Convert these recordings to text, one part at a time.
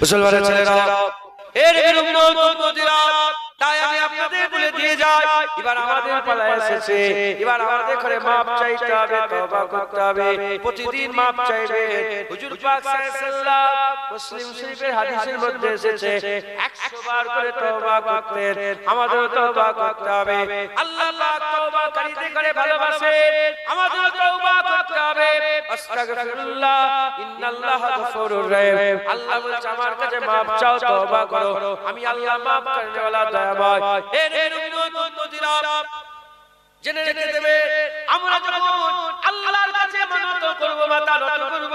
মুসলমানের ছেলেরা। এর উম্মতিরা তাই আমি আপনাদের বলে দিয়ে যাই। এবার আমাদের পালা এসেছে। এবার আমাদের করে মাপ চাইতে হবে তওবা করতে হবে। প্রতিদিন মাপ চাইবে। হুজুর পাক সাল্লাল্লাহু মুসলিম শরীফের হাদিসের মধ্যে এসেছে। 100 বার করে তওবা করতেন আমাদের তওবা করতে হবে। আল্লাহ পাক তওবাকারীদের করে ভালোবাসে। আমাদের তওবা করতে হবে। আস্তাগফিরুল্লাহ। ইন্নাল্লাহ গফুরুর রহিম। আল্লাহ বলছে আমার কাছে মাপ চাও তওবা করো। আমি আল্লাহ মাপ করনে वाला এর এর উম্মত উম্মতিরা জেনে রেখে দেবে আমরা যখন আল্লাহর কাছে মানত করব মাথা নত করব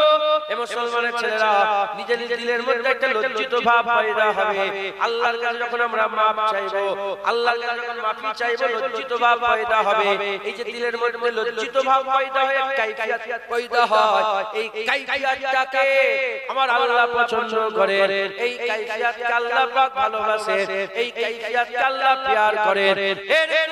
এ মুসলমানের ছেলেরা নিজের দিলের মধ্যে একটা লজ্জিত ভাব পয়দা হবে। আল্লাহর কাছে যখন আমরা মাপ চাইব আল্লাহর কাছে যখন মাফি চাইব লজ্জিত ভাব পয়দা হবে। এই যে দিলের মধ্যে লজ্জিত ভাব পয়দা হয়ে কাইফিয়াত পয়দা হয়। এই কাইফিয়াতটাকে আমার আল্লাহ পছন্দ করেন। এই কাইফিয়াতকে আল্লাহ পাক ভালোবাসেন। এই কাইফিয়াতকে আল্লাহ প্যার করেন এর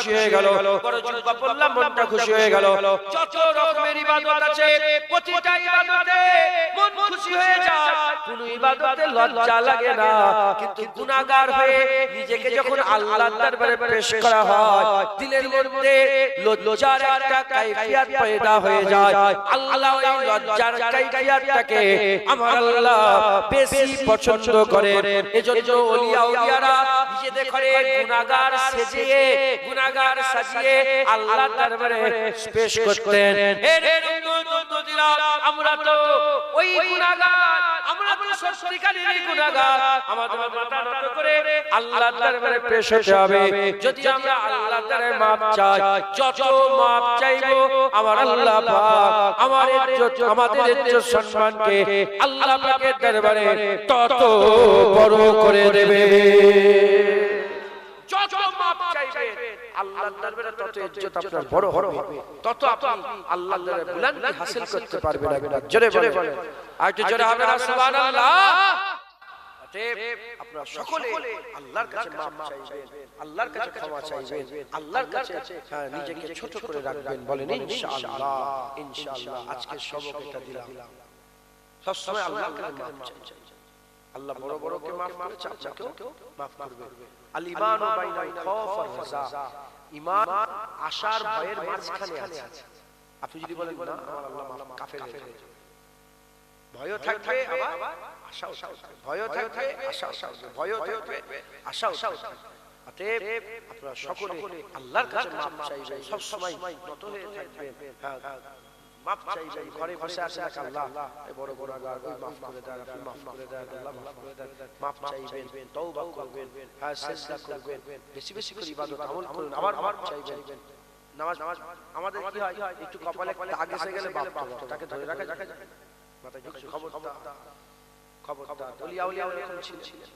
হয়ে গেল। বড় জুব্বা পড়লাম মনটা খুশি হয়ে গেল। যত রকমের ইবাদত আছে প্রতিটা ইবাদতে মন খুশি হয়ে যায়। কোন ইবাদতে লজ্জা লাগে না কিন্তু গুনাহগার হয়ে নিজেকে যখন আল্লাহর দরবারে পেশ করা হয় দিলের মধ্যে লজ্জার একটা কাইফিয়াত পয়দা হয়ে যায়। আল্লাহ এই লজ্জার কাইফিয়াতটাকে আমার আল্লাহ বেশি পছন্দ করেন। এজন্য ওলিয়া ওলিয়ারা নিজেদের ঘরে গুনাহগার সেজিয়ে গুনাহগার সাজিয়ে আল্লাহর দরবারে পেশ করতেন। আমরা তো ওই আমরা তো সত্যিকারের আমাদের মাথা নত করে আল্লাহর দরবারে পেশ হতে হবে। যদি আমরা আল্লাহর দরবারে মাপ চাই, যত মাপ আমার আল্লাহ পাক আমার আমাদের সম্মানকে আল্লাহ পাকের দরবারে তত বড় করে দেবে। আল্লাহর দরবারে তত ইজ্জত আপনার বড় হবে। তত আপনি আল্লাহর দরবারে বুলন্দি হাসিল করতে পারবেন একবার। জোরে বলেন। আর একটু জোরে হবে না সুবহানাল্লাহ। অতএব আপনারা সকলে আল্লাহর কাছে মাপ চাইবেন। আল্লাহর কাছে ক্ষমা চাইবেন। আল্লাহর কাছে হ্যাঁ, নিজেকে ছোট করে রাখবেন বলেন ইনশাআল্লাহ ইনশাআল্লাহ আজকে সবক এটা দিলাম। সব সময় আল্লাহর কাছে মাপ চাই আল্লাহ বড় বড় কে মাফ করেছে আপনাকেও মাফ করবে। আল ঈমানু বাইনাল খাউফ ওয়ার রাজা ঈমান আশার ভয়ের মাঝখানে আছে। আপনি যদি বলেন না আমার আল্লাহ মাফ কাফের হয়ে যাবে। ভয়ও থাকবে আবার আশাও থাকবে। ভয়ও থাকবে আশাও থাকবে। ভয়ও থাকবে আশাও থাকবে। অতএব আপনারা সকলে আল্লাহর কাছে মাপ চাইবেন সব সময় নত হয়ে থাকবেন। হ্যাঁ। মাপ চাইবেন ঘরে বসে আছেন আল্লাহ। বড় বড় ওই মাফ করে দেন আপনি মাফ করে দেন আল্লাহ মাফ করে দেন। মাপ চাইবেন তওবা করবেন হ্যাঁ সিজদা করবেন বেশি বেশি করে ইবাদত আমল করুন আবার মাপ চাইবেন। নামাজ নামাজ আমাদের কি হয়? একটু কপালে দাগ এসে গেলে বাপ তাকে ধরে রাখা যায়? মাথায় ঝুঁকছে খবরদার। খবরদার। ওলিয়া উলিয়া এরকম ছিলেন।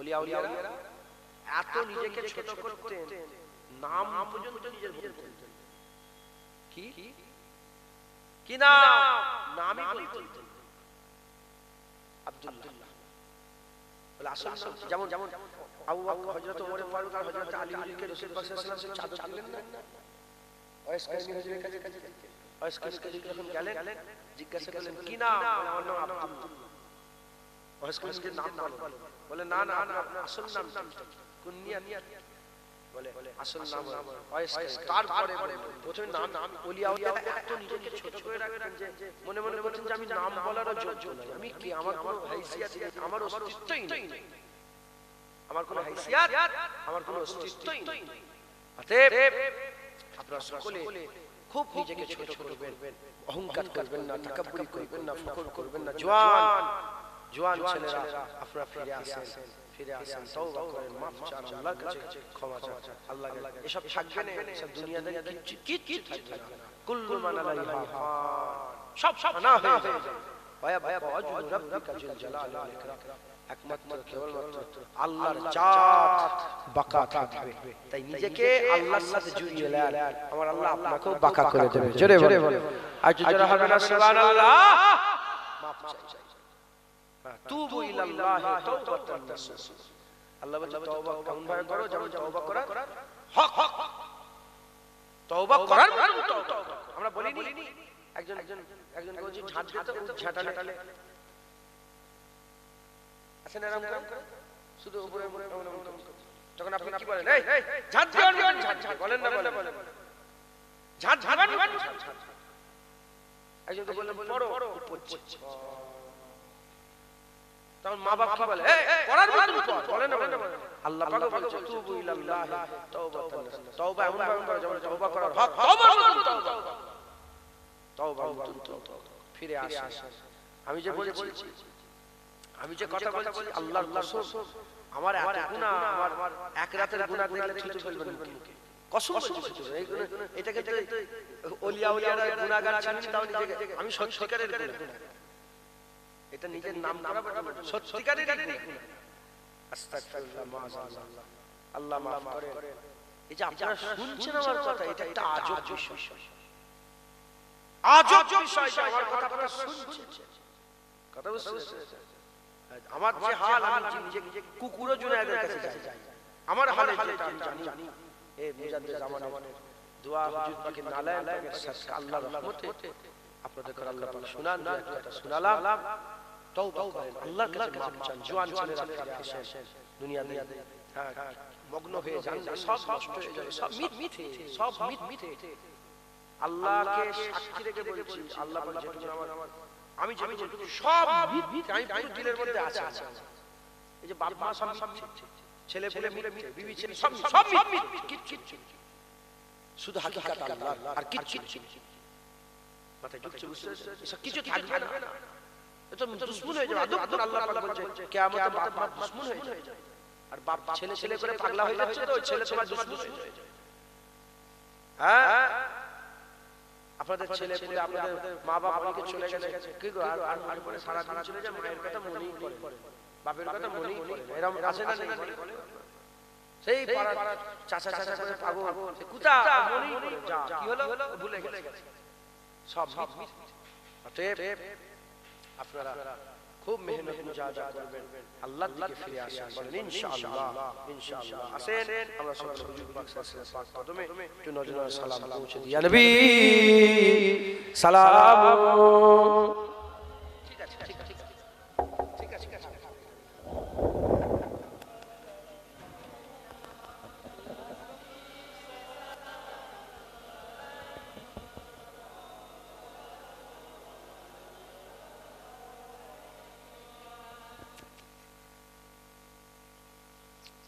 ওলিয়া উলিয়ারা এত নিজেকে ছোট করতেন নাম পর্যন্ত নিজের ভুল করতেন কি কি নাম? নামই বলতেন আব্দুল্লাহ। বলে আসল নাম যেমন যেমন আবু বকর হযরত ওমর ফারুক আর হযরত আলী হুজুরকে রাসূল পাক সাল্লাল্লাহু আলাইহি ওয়াসাল্লাম চাদর দিলেন না। ওয়াইসকারী হুজুরের কাছে কাছে ওয়াইসকারী কাছে যখন গেলেন জিজ্ঞাসা করলেন কি নাম? বলে আমার নাম? আব্দুল্লাহ ওয়াইসকারীর নাম বলে বলে না না আপনার আসল নাম কি? কুনিয়া বলে আসল নাম তারপরে প্রথমে নাম নাম ওলিয়া ওলিয়া এত নিজেকে ছোট করে রাখতেন যে মনে মনে বলছেন যে আমি নাম বলারও যোগ্য নই। আমি কি আমার কোনো হাইসিয়াত আমার অস্তিত্বই নেই। আমার কোনো হাইসিয়াত আমার কোনো অস্তিত্বই নেই। অতএব আপনারা সকলে খুব নিজেকে ছোট করবেন। অহংকার করবেন না তাকাব্বুরি করবেন না ফখর করবেন না। জওয়ান জওয়ান ছেলেরা আপনারা ফিরে আসেন। ফিরে আসেন তওবা করেন মাফ চান আল্লাহর কাছে ক্ষমা চান। আল্লাহ এসব থাকবে না এসব দুনিয়াতে কিছু কিচ্ছু থাকবে না। কুল্লু মান আলাইহা সব সব না হয়ে যাবে। ভাইয়া ভাইয়া বাজুদ রাব্বিকা জুল জালাল ওয়াল ইকরাম একমাত্র কেবলমাত্র আল্লাহর জাত বাঁকা থাকবে। তাই নিজেকে আল্লাহর সাথে জুড়িয়ে নেন। আমার আল্লাহ আপনাকেও বাঁকা করে দেবে জোরে বলে আর জোরে হবে না সুবহানাল্লাহ। মাফ চাই। তুবু ইলাল্লাহি তাওবাতান নাসুহ আল্লাহ বলছে তওবা কেমন ভাবে করো যেমন তওবা করার হক। হক। তওবা করার মতো তওবা। আমরা বলিনি একজন একজন একজন বলছি ঝাঁট দিতে ও ঝাঁটালে। আছেন এরকম এরকম করে? শুধু উপরে উপরে। তখন আপনি কি বলেন? এই ঝাঁট দিও না, ঝাঁট ঝাঁট বলেন না বলেন ঝাঁট ঝাঁট একজনকে বললেন পড়ো ও পড়ছে তখন মা কি বলে বলে না আল্লাহ পাক তুবু ইলাল্লাহি। তওবা এমন করার হক তওবা তওবা তওবা ফিরে আসে। আমি যে বলেছি আমি যে কথা বলছি আল্লাহর কসম আমার এত গুনাহ আমার এক রাতের গুনাহ দেখলে থুতু ফেলবেন কসম বলছি থুতু, এই গুনাহ- এটা কিন্তু ওলিয়া গুনাহগার তাও নিজেকে আমি সত্যিকারের গুনাহ। এটা নিজের নাম করা সত্যিকারের আল্লাহ মাফ করেন। এই যে আপনারা শুনছেন আমার কথা এটা একটা আজব বিষয়। আজব বিষয় আমার কথা আপনারা শুনছেন। কথা বুঝতে আমার যে হাল আমি নিজে নিজে কুকুরও জুনায়েদের কাছে যাই। আমার হালে যেটা আমি জানি। এ মুজাদ্দিদ জামানের দোয়া হুজুর পাকের নালায় সাথে আল্লাহর রহমতে আপনাদের আল্লাহ পাক শুনান কথা শুনালাম। তওবা করেন আল্লাহর কাছে মাপ চান জওয়ান ছেলেরা ফিরে আসেন দুনিয়াতে হ্যাঁ মগ্ন হয়ে যান সব নষ্ট হয়ে যাবে সব মিথ মিথে সব মিথ মিথে আল্লাহকে সাক্ষী রেখে বলছি আল্লাহ পাক যেটুকু আমার আমি যেটুকু সব মিথ মিথ আমি পুরো দিলের মধ্যে আছে আছে এই যে বাপ মা সব সব ছেলে পুলে মিথ বিবি ছেলে সব সব মিথ মিথ কিচ্ছু শুধু হাকিকাত আল্লাহ আর কিচ্ছু মাথায় ঢুকছে বুঝতে কিছু থাকবে না এটা দুশ্মন হয়ে যাবে। আদব করে আল্লাহ পাক বলছে কিয়ামতে বাপ মা দুশ্মন হয়ে যাবে। আর বাপ ছেলে ছেলে করে পাগলা হয়ে যাচ্ছে তো ওই ছেলে তোমার দুশ্মন হয়ে যাবে। হ্যাঁ? আপনাদের ছেলে পুলে আপনাদের মা বাবা অনেকে চলে গেছে। কি গো আর আর মনে পড়ে সারা দিন চলে যায় মায়ের কথা মনেই পড়ে বাপের কথা মনেই পড়ে না। এরকম আছে না নেই সেই পাড়ার চাচা চাচা করে পাগল। কুতা মনেই পড়ে যা কি হলো? ভুলে গেছে। সব মিথ অতএব আপনারা খুব মেহনত মুজাহাদা করবেন। আল্লাহর দিকে ফিরে আসেন বলেন, ইনশাআল্লাহ ইনশাআল্লাহ। আসেন, আমরা সকল হুজুর পাক সাল্লাল্লাহু পাক কদমে একটু নজর সালাম পৌঁছে দিই। ইয়া নবী সালাম।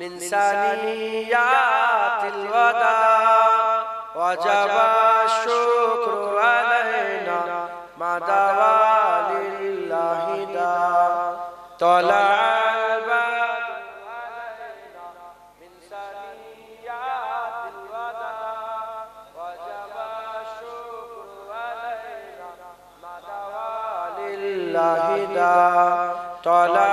من ثنيات الوداع. وجب الشكر علينا ما دعا لله دا. طلع البدر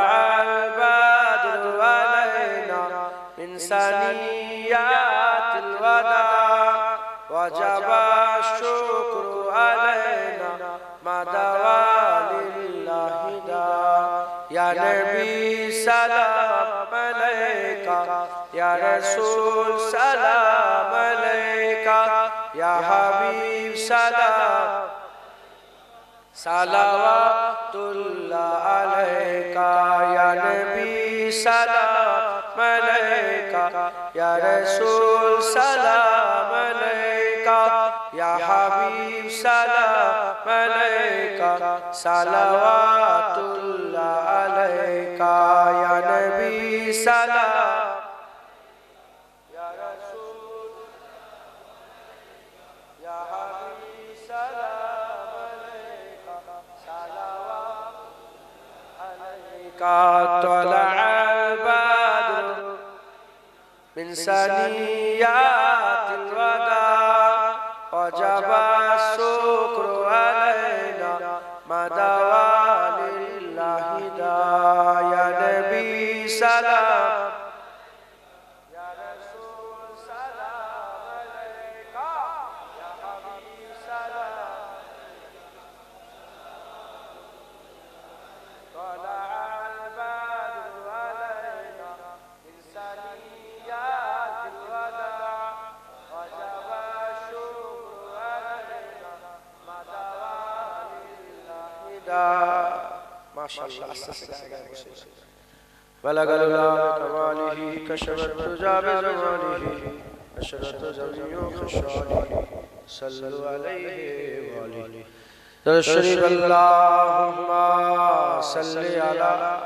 وجب الشكر علينا ما دعا لله دا يا نبي سلام عليك يا رسول سلام عليك يا حبيب سلام صلوات الله عليك يا نبي سلام عليك يا رسول سلام عليك या हबीब सलाम अलैका सलावतुल्लाह अलैका या नबी सलाम طلع البدر من سنيات ما شاء الله بلغ الله كماله كشف الدجى بجماله أشرت جميع خشاله صلوا عليه وآله الشريف اللهم صل على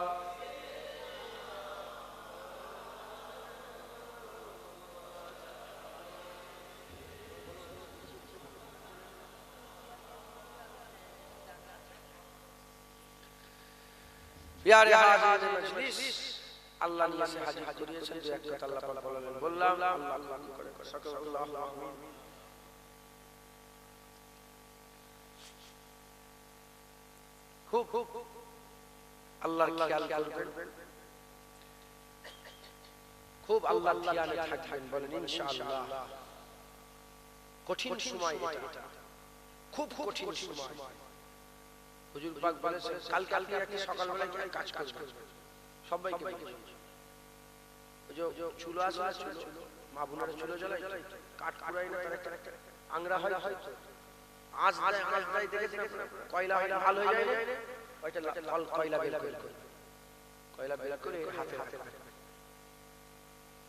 প্যারে হাজির মজলিস। আল্লাহ নিয়ে হাজির করিয়েছেন যে এক কথা আল্লাহ পাক বললেন বললাম আল্লাহ আল্লাহ করে করে। সকল আল্লাহ আমিন খুব খুব আল্লাহর খেয়াল করবেন। খুব আল্লাহ খেয়ালে থাকবেন বলেন ইনশাআল্লাহ। কঠিন সময় এটা। খুব কঠিন সময়। হুজুর পাক বলেছেন কাল কালকে আপনি সকালবেলা গিয়ে কাজ করবেন। সবাইকে ওই যে চুলো আছে না চুলো? মা বোনেরা চুলো জ্বালাই কাঠ কুড়াই না তার একটা আংরা হয় হয়তো। আজ দেয় আজ দেয় কয়লা হয় হয়ে যায় না। ওইটা লাল কয়লা বের করে। কয়লা বের করে হাতে হাতে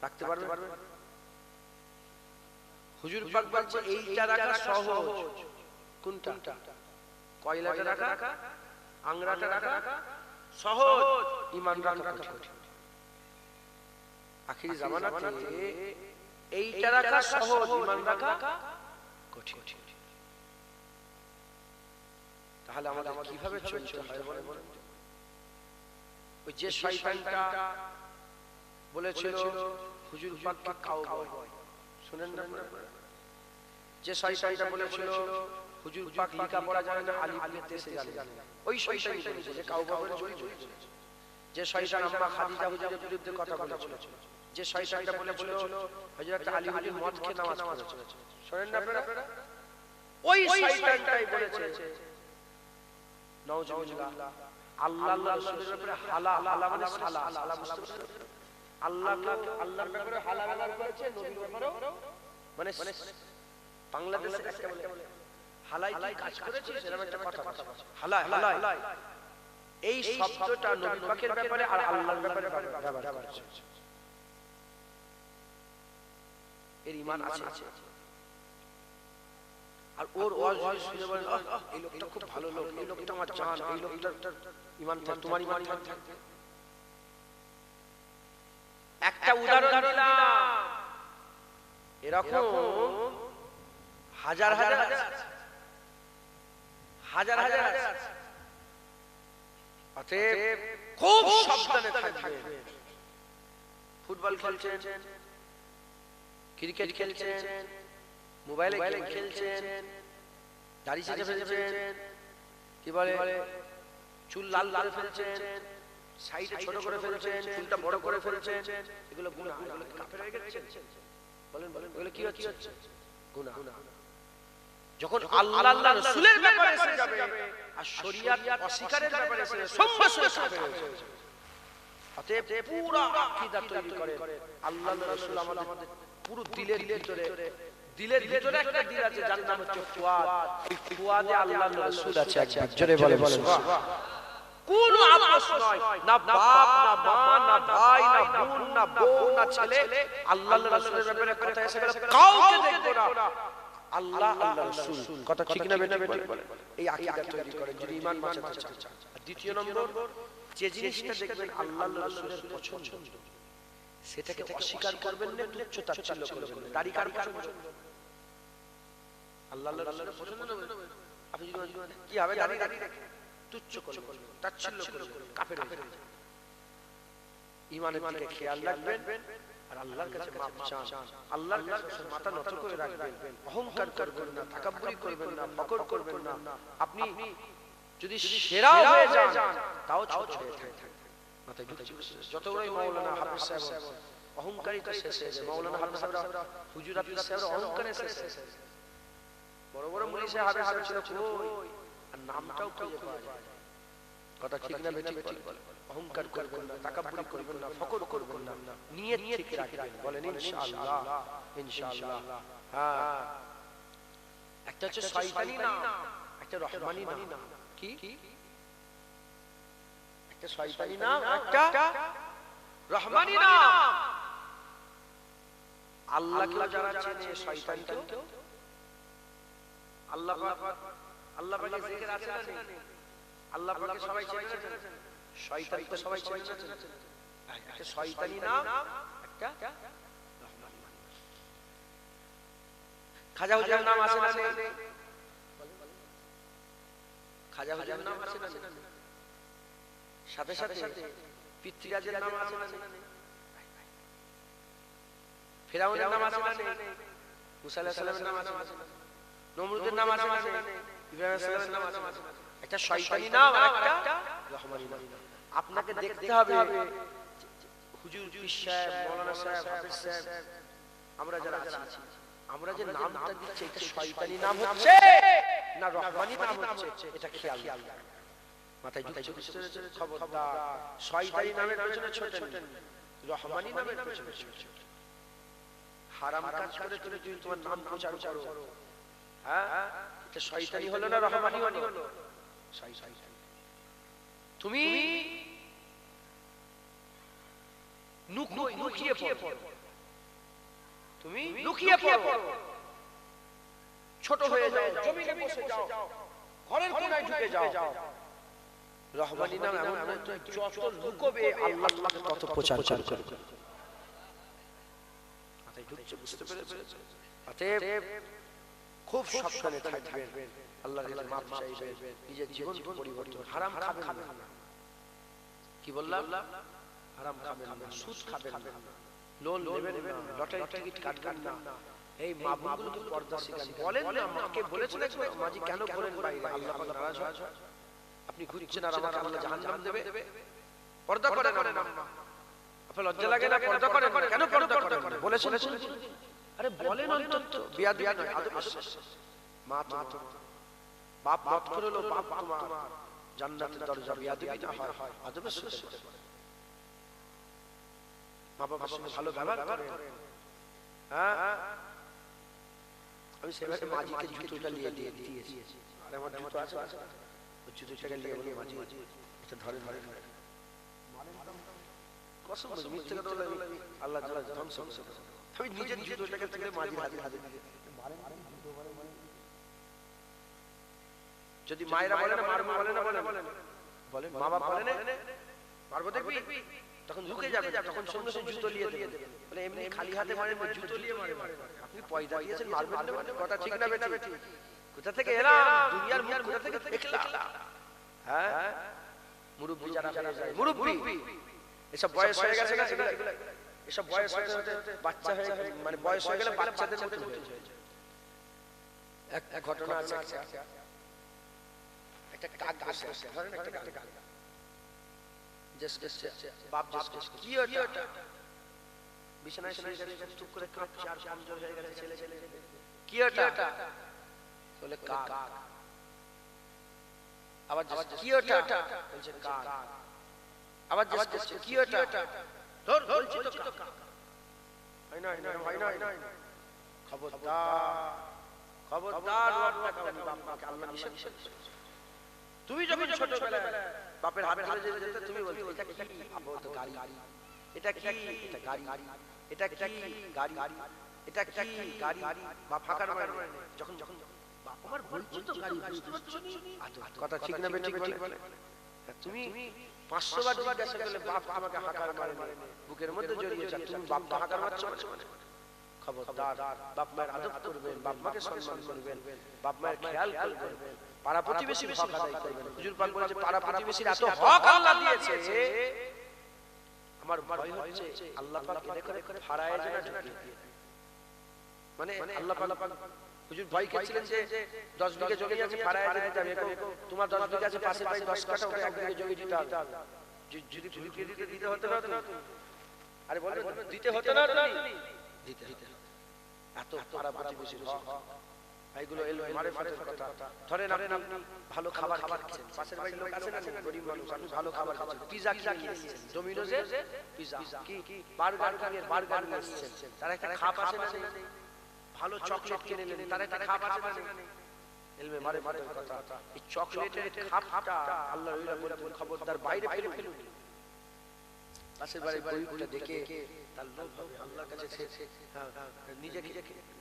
রাখতে পারবে হুজুর পাক বলছে এইটা রাখা সহজ। কোনটা? কয়লাটা রাখা আংরাটা রাখা সহজ ইমান রাখা কঠিন। আখিরি জামানাতে এইটা রাখা সহজ ইমান রাখা কঠিন। তাহলে আমাদের কীভাবে চলতে হয় বলে ওই যে শয়তানটা বলেছিল হুজুর পাককে কাউবয় শুনেন না যে শয়তানটা বলেছিল হুজুর পাক লিখা পড়া জানে না আলী আলী দেশে জানে ওই শয়তানই বলেছে কাউবয়ের চুরি চুরি যে শয়তান আম্মা খাদিজা হুজুরের বিরুদ্ধে কথা বলেছিল। যে শয়তানটা বলেছিল, হযরত আলী হুজুর মদ খেয়ে নামাজ পড়েছে শুনেন না আপনারা? ওই শয়তানটাই বলেছে, নাউজুবিল্লাহ আল্লাহ আল্লাহ রাসূলের ব্যাপারে হালা হালা মানে সালা সালা পারছেন? আল্লাহ আল্লাহর ব্যাপারে হালা ব্যবহার করেছে, নবীর ব্যাপারেও? মানে বাংলাদেশে একটা বলে। হালাই কি কাজ করেছিস এরকম একটা কথা হালাই হালাই। এই শব্দটা নবী পাকের ব্যাপারে আর আল্লাহর ব্যাপারে ব্যবহার করেছে এর ঈমান আছে। আর ওর ওয়াজ শুনে বলেন এই লোকটা খুব ভালো লোক এই লোকটা আমার জান এই লোকটার ঈমান থাকে তোমার ঈমান থাকবে। একটা উদাহরণ দিলাম। এরকম হাজার হাজার হাজার হাজার অতএব খুব সাবধানে থাকবে ফুটবল খেলছেন ক্রিকেট খেলছেন মোবাইলে গেম খেলছেন দাড়ি ছেড়ে ফেলছেন কি বলে চুল লাল লাল ফেলছেন সাইডে ছোট করে ফেলছেন চুলটা বড় করে ফেলছেন এগুলো গুনাহ এগুলো কাফের হয়ে গেছে বলেন বলেন এগুলো কি হচ্ছে? গুনাহ। যখন আল্লাহ আল্লাহ রাসূলের ব্যাপারে এসে যাবে আর শরিয়াত অস্বীকারের ব্যাপারে এসে হয়ে যাবে। অতএব পুরো আকীদা তৈরি করে আল্লাহ রাসূল আমাদের পুরো দিলের ভিতরে দিলের ভিতরে একটা দিল আছে যার নাম হচ্ছে ফুয়াদ। এই ফুয়াদে আল্লাহ রাসূল আছে একবার জোরে বলে বলে কোন আপোষ নয় না বাপ না মা না ভাই না বোন না বউ না ছেলে আল্লাহ রাসূলের ব্যাপারে কথা এসে গেলে কাউকে দেখব না। আল্লাহ আল্লাহ রাসূল। কথা ঠিক না বেটা বলে এই আকীদা তৈরি করে যদি ঈমান বাঁচাতে চান। দ্বিতীয় নম্বর যে জিনিসটা দেখবেন আল্লাহ রাসূলের পছন্দ সেটাকে অস্বীকার করবেন না তুচ্ছ তাচ্ছিল্য করবেন না দাড়ি কার পছন্দ? আল্লাহ রাসূলের পছন্দ না আপনি যদি কি হবে দাড়ি তুচ্ছ করবেন তাচ্ছিল্য করবেন কাফের হয়ে যাবেন ইমানের দিকে খেয়াল রাখবেন। আর আল্লাহর কাছে মাপ চান। আল্লাহর কাছে মাথা নত করে রাখবেন। অহংকার করবেন না তাকাব্বুরি করবেন না ফকর করবেন না। আপনি যদি সেরা হয়ে যান তাও ছোট হয়ে থাকবেন মাথায় যত বড়ই মাওলানা হাফেজ সাহেব অহংকারিতা শেষ হয়ে যায় মাওলানা হাফেজ অহংকারে শেষ বড় বড় সাহেব হাফেজ সাহেব ছিল কই আর নামটাও খুঁজে পাওয়া যায়। কথা ঠিক না বেঠিক বলে অহংকার করবেন না তাকাব্বুরি করবেন না ফকর করবেন নিয়ত ঠিক রাখবেন। বলেন ইনশাআল্লাহ ইনশাআল্লাহ। হ্যাঁ। একটা হচ্ছে শয়তানি নাম একটা রহমানি নাম। কি? একটা শয়তানি নাম একটা রহমানি নাম। আল্লাহকে যারা চেনে শয়তানকেও আল্লাহ পাক আল্লাহ পাকের জিকির আছে না আল্লাহ পাকে সবাই চেনে শয়তান তো সবাই চেনে একটা শয়তানি নাম একটা খাজা হুজুরের নাম আছে না নেই? খাজা হুজুরের নাম আছে না নেই? সাথে সাথে পিতৃরাজের নাম আছে না নেই? ফেরাউনের নাম আছে না নেই? মুসা আলাইহিস সালামের নাম আছে না নমরুদের নাম আছে না নেই? ইব্রাহিম আলাইহিস সালামের নাম আছে না একটা শয়তানি নাম আর একটা রহমানি নাম আপনাকে দেখতে হবে। হুজুর পীর সাহেব মাওলানা সাহেব হাফেজ সাহেব আমরা যারা আছি আমরা যে নামটা দিচ্ছি এটা শয়তানি নাম হচ্ছে? না রহমানি নাম হচ্ছে এটা খেয়াল রাখবেন। মাথায় ঢুকছে বুঝতে খবরদার শয়তানি নামের পেছনে ছোটেন। রহমানি নামের পেছনে ছোটেন। হারাম কাজ করে তুমি যদি তোমার নাম প্রচার করো। হ্যাঁ? এটা শয়তানি হলো না রহমানি হলো। শয়তানি। তুমি লুকিয়ে পড়ো। তুমি লুকিয়ে পড়ো। ছোট হয়ে যাও জমিনে বসে যাও। ঘরের কোনায় ঢুকে যাও। রহমানি নাম এমন এমন যত লুকোবে আল্লাহ তোমাকে তত প্রচার করবে মাথায় ঢুকছে বুঝতে পেরেছ? অতএব খুব সাবধানে থাকবেন। আল্লাহর কাছে মাপ চাইবেন। নিজের জীবন পরিবর্তন হারাম খাবেন না। কি বললাম? হারাম খাবেন না সুদ খাবেন না লোন নেবেন না লটারি টিকিট কাটবেন না এই মা বোনগুলোকে পর্দা শিখান বলেন না মাকে বলেছেন একবার মাঝি কেন করেন বাইরে আল্লাহ পাক নারাজ হয় আপনি ঘুরছেন আর আমাকে আল্লাহ জাহান্নাম দেবে পর্দা করেন না আপনার লজ্জা লাগে না পর্দা করেন কেন পর্দা করেন বলেছেন আরে বলেন অন্তত বিয়া দিয়া নয় আদব মা তো বাপ মত করে লো বাপ তোমার জান্নাতের দরজা বিয়া দিবি না হয় আদব বিশ্বাস মা বাবার সঙ্গে ভালো ব্যবহার করেন। হ্যাঁ? আমি সেভাবে মাঝিকে জুতোটা নিয়ে দিয়ে দিয়েছি। আর আমার জুতো আছে ওই জুতোটাকে নিয়ে বলি মাঝি এটা ধরে ধরে ধরে। কসম মিথ্যে কথা বলে আল্লাহ তাআলা ধ্বংস করে আমি নিজের জুতোটাকে তুলে মাঝির হাতে হাতে দিয়ে যদি মায়েরা বলে না মারবো বলে না বলে না। বলে মা বাবা বলে না। মারবো দেখবি তখন ঝুঁকে যাবে তখন সঙ্গে সঙ্গে জুতো নিয়ে দেবে। বলে এমনি খালি হাতে মারে না, জুতো নিয়ে মারে। আপনি পয়দা দিয়েছেন মারবেন না মানে কথা ঠিক না বেটা। বেটি। কোথা থেকে এলাম? দুনিয়ার মুখ কোথা থেকে দেখলাম? হ্যাঁ? মুরব্বি যারা হয়ে যায়। মুরব্বি। এসব বয়স হয়ে গেছে এগুলো। এসব বয়স হতে হতে বাচ্চা হয়ে মানে বয়স হয়ে গেলে বাচ্চাদের মতো হয়ে যায়। এক ঘটনা আছে একটা একটা কাক আছে। ধরেন একটা কাক। জাস্ট জাস্ট বাপ জাস্ট কি ওটা বিছানায় শুয়ে গেছে চুপ করে কাঁপছে আর কমজোর হয়ে গেছে ছেলে ছেলে কি ওটা বলে কাক আবার কি ওটা বলছে কাক আবার জিজ্ঞেস করছে, কি ওটা ধর বলছি তো কাক হয় না, হয় না, হয় না, হয় না। খবরদার খবরদার রব দেখাবি আল্লাহ নিষেধ তুমি যখন ছোটবেলায় বাপের হাত ধরে যেতে তুমি বলতে এটা কি? আব্বা বলতো, গাড়ি। এটা কি? এটা গাড়ি। এটা কি? গাড়ি। এটা কি? গাড়ি। বা ফাঁকা নয় যখন যখন বাপ আমার বলছো তো গাড়ি বুঝতে পারছ নি? আচ্ছা, কথা ঠিক না বেঠিক বলে? তুমি পাঁচশো বার জিজ্ঞাসা করলে বাপ আমাকে হাঁকার মারে বুকের মধ্যে জড়িয়েছে তুমি বাপ হাঁকার মারছো মানে? খবরদার বাপ মায়ের আদব করবেন বাপ মাকে সম্মান করবেন বাপ মায়ের খেয়াল করবেন। পাড়া প্রতিবেশীর হক আদায় করবেন হুজুর পাক বলেছে পাড়া প্রতিবেশীর এত হক আল্লাহ দিয়েছে আমার ভয় হচ্ছে আল্লাহ পাক এনে করে করে যেন ঢুকিয়ে দিয়ে মানে আল্লাহ পাক হুজুর ভয় খেয়েছিলেন যে 10 বিঘা জমি আছে ফাড়ায় যেতে যাবে তোমার 10 বিঘা আছে পাশের বাড়ি 10 কাঠা ওকে এক বিঘা জমি দিতে হবে। যদি- ঢুকিয়ে দিতে দিতে হতো না তো আরে বলবেন দিতে হতো না তো দিতে এত পাড়া প্রতিবেশীর হক। এইগুলো এলো মারে ফাটের কথা। ধরেন আপনি ভালো খাবার খাচ্ছেন পাশের বাড়ির লোক আছে না গরিব মানুষ? আপনি ভালো খাবার খাচ্ছেন পিজা কিনে নিয়ে ডোমিনোজে পিজা। কি বার্গার কিনে বার্গার এসেছেন তারা একটা খাপ আছে না ভালো চকলেট কিনে নিলেন তারা একটা খাপ আছে না এলমে মারে ফাটের কথা। এই চকলেটের খাপটা আল্লাহ রইলা খবরদার বাইরে ফেলে ফেলুন। পাশের বাড়ির গরিবটা দেখে তার লোভ হবে আল্লাহর কাছে সে হ্যাঁ, নিজেকে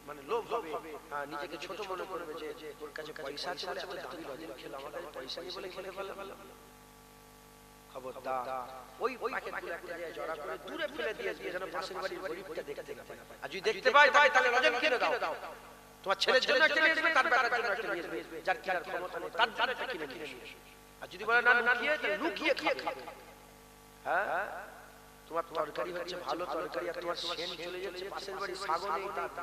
মানে লোভ হবে হ্যাঁ, নিজেকে ছোট মনে করবে যে ওর কাছে পয়সা আছে বলে এত দামি লজেন খেলো আমার কাছে পয়সা নেই বলে খেলে ফেলে খবরদার ওই প্যাকেটগুলো একটা জায়গায় জড়া করে দূরে ফেলে দিয়ে দিয়ে যেন পাশের বাড়ির গরিবটা দেখতে না পায় আর যদি দেখতে পায় পায় তাহলে লজেন কিনে দাও তোমার ছেলের জন্য একটা নিয়ে আসবে তার বেটার জন্য একটা নিয়ে আসবে যার কেনার ক্ষমতা নেই তার জন্য একটা কিনে নিয়ে আর যদি বলে না লুকিয়ে লুকিয়ে খেয়ে খাবে হ্যাঁ তোমার তরকারি হচ্ছে ভালো তরকারি আর তোমার সেন চলে যাচ্ছে পাশের বাড়ি ছাগল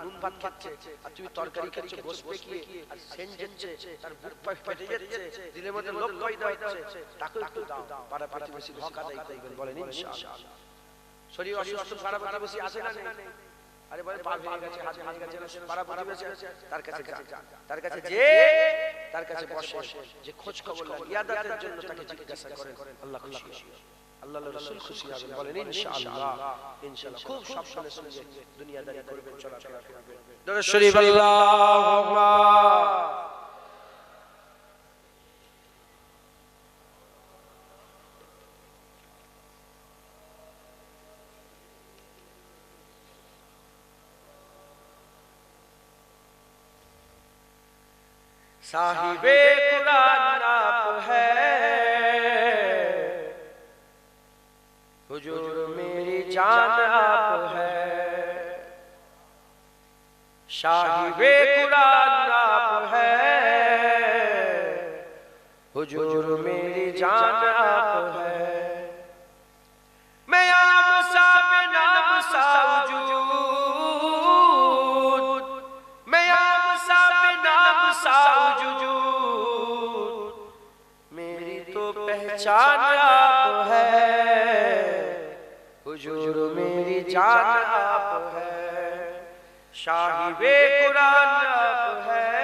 নুন ভাত খাচ্ছে আর তুমি তরকারি খাচ্ছ বস পেকিয়ে আর সেন যাচ্ছে তার বুক ফেটে যাচ্ছে দিলের মধ্যে লোভ পয়দা হচ্ছে তাকে একটু দাও পাড়া প্রতিবেশী হক আদায় করবেন বলেন ইনশাআল্লাহ শরীর অসুস্থ পাড়া প্রতিবেশী আছে না নেই? আরে বলে পা ভেঙে গেছে হাত ভেঙে গেছে পাড়া প্রতিবেশী তার কাছে যা তার কাছে যে তার কাছে বসে যে খোঁজ খবর লাগে ইয়াদাতের জন্য তাকে জিজ্ঞাসা করেন। আল্লাহ খুশি হবে। الله رسول خوشی آبین بولین انشاءاللہ انشاءاللہ خوب شب شنے سنگے دنیا داری کرو بین چلا کرا کرا بین در شریف اللہ حکم صاحبِ قرآن. हुजूर मेरी जान आप है। साहिबे कुरान आप है। हुजूर मेरी जान आप है। मैं आम सा नाम सा वजूद। मैं आम सा नाम सा वजूद। मेरी तो पहचान हुजूर मेरी जान आप है। शाहिबे कुरान आप है।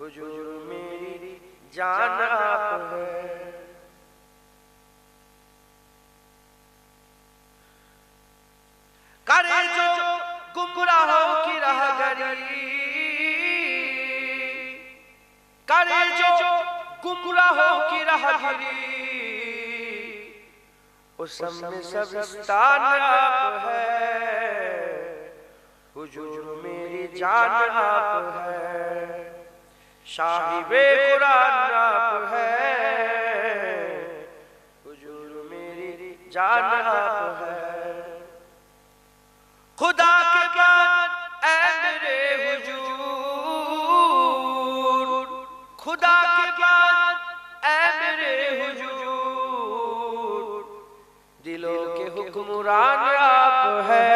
हुजूर मेरी जान आप है। करे जो गुमराहों की राहगरी करे। जो गुमराहों की राहगरी उस में सबस्तान आप है। हुजूर मेरी जान आप है। साहिबे कुरान आप है। हुजूर मेरी जान आप है। खुदा के बाद ऐ मेरे हुजूर। खुदा के बाद दिलों के हुक्मरान आप है।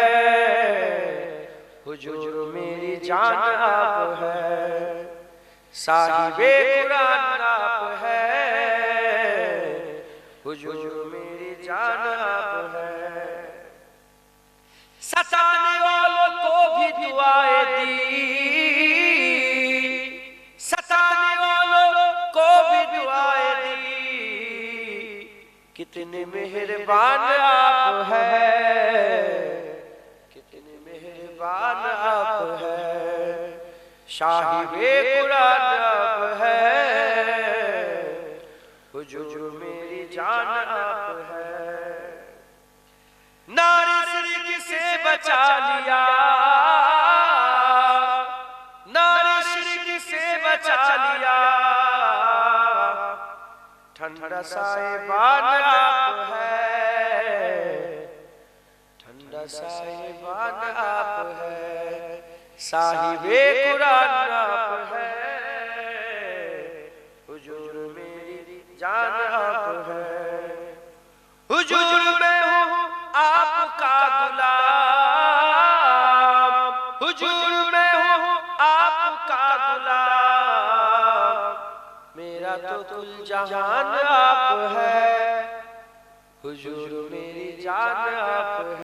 हुजूर मेरी जान आप है। साहिबे कुरान आप है। हुजूर मेरी जान आप है। सताने वालों को भी दुआएँ दी। कितने मेहरबान आप हैं। कितने मेहरबान आप हैं। शाहिबे कुरान आप हैं। हुजूर मेरी जान आप है। नारी से बचा लिया। ठंडा साहिबान आप है। ठंडा साहिबान आप है। साहिबे कुरान आप है। जहान आप है। हुजूर मेरी जान आप है